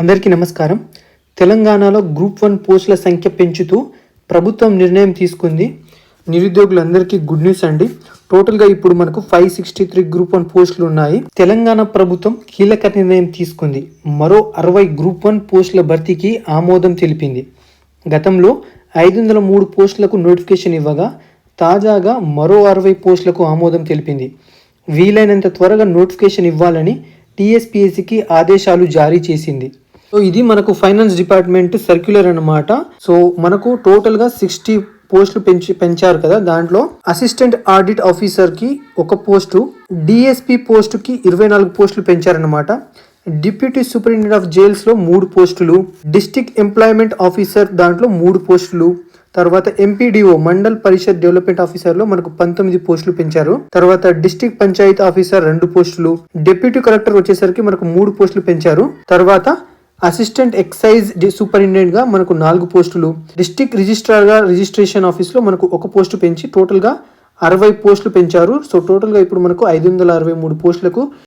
అందరికీ నమస్కారం. తెలంగాణలో గ్రూప్ వన్ పోస్టుల సంఖ్య పెంచుతూ ప్రభుత్వం నిర్ణయం తీసుకుంది. నిరుద్యోగులందరికీ గుడ్ న్యూస్ అండి. టోటల్గా ఇప్పుడు మనకు five sixty three group one పోస్టులు ఉన్నాయి. తెలంగాణ ప్రభుత్వం కీలక నిర్ణయం తీసుకుంది. మరో అరవై గ్రూప్ వన్ పోస్టుల భర్తీకి ఆమోదం తెలిపింది. గతంలో ఐదు వందల మూడు పోస్టులకు నోటిఫికేషన్ ఇవ్వగా తాజాగా మరో అరవై పోస్టులకు ఆమోదం తెలిపింది. వీలైనంత త్వరగా నోటిఫికేషన్ ఇవ్వాలని టీఎస్పీఎస్సికి ఆదేశాలు జారీ చేసింది. సో ఇది మనకు ఫైనాన్స్ డిపార్ట్మెంట్ సర్క్యులర్ అన్నమాట. సో మనకు టోటల్గా సిక్స్టీ పోస్టులు పెంచి పెంచారు కదా. దాంట్లో అసిస్టెంట్ ఆడిట్ ఆఫీసర్కి ఒక పోస్టు డిఎస్పి పోస్టుకి ఇరవై నాలుగు పోస్టులు పెంచారనమాట డిప్యూటీ సూపరింటెండెంట్ ఆఫ్ జైల్స్లో మూడు పోస్టులు డిస్టిక్ ఎంప్లాయ్మెంట్ ఆఫీసర్ దాంట్లో మూడు పోస్టులు తర్వాత ఎంపీడీఓ మండల్ పరిషత్ డెవలప్మెంట్ ఆఫీసర్లో మనకు పంతొమ్మిది పోస్టులు పెంచారు. తర్వాత డిస్టిక్ పంచాయత్ ఆఫీసర్ రెండు పోస్టులు డిప్యూటీ కలెక్టర్ వచ్చేసరికి మనకు మూడు పోస్టులు పెంచారు. తర్వాత అసిస్టెంట్ ఎక్సైజ్ డి- సూపరింటెండెంట్గా మనకు నాలుగు పోస్టులు. డిస్టిక్ రిజిస్ట్రార్గా రిజిస్ట్రేషన్ ఆఫీస్లో మనకు ఒక పోస్టు పెంచి టోటల్గా అరవై పోస్టులు పెంచారు. సో టోటల్గా ఇప్పుడు మనకు ఐదు వందల అరవై మూడు పోస్టులకు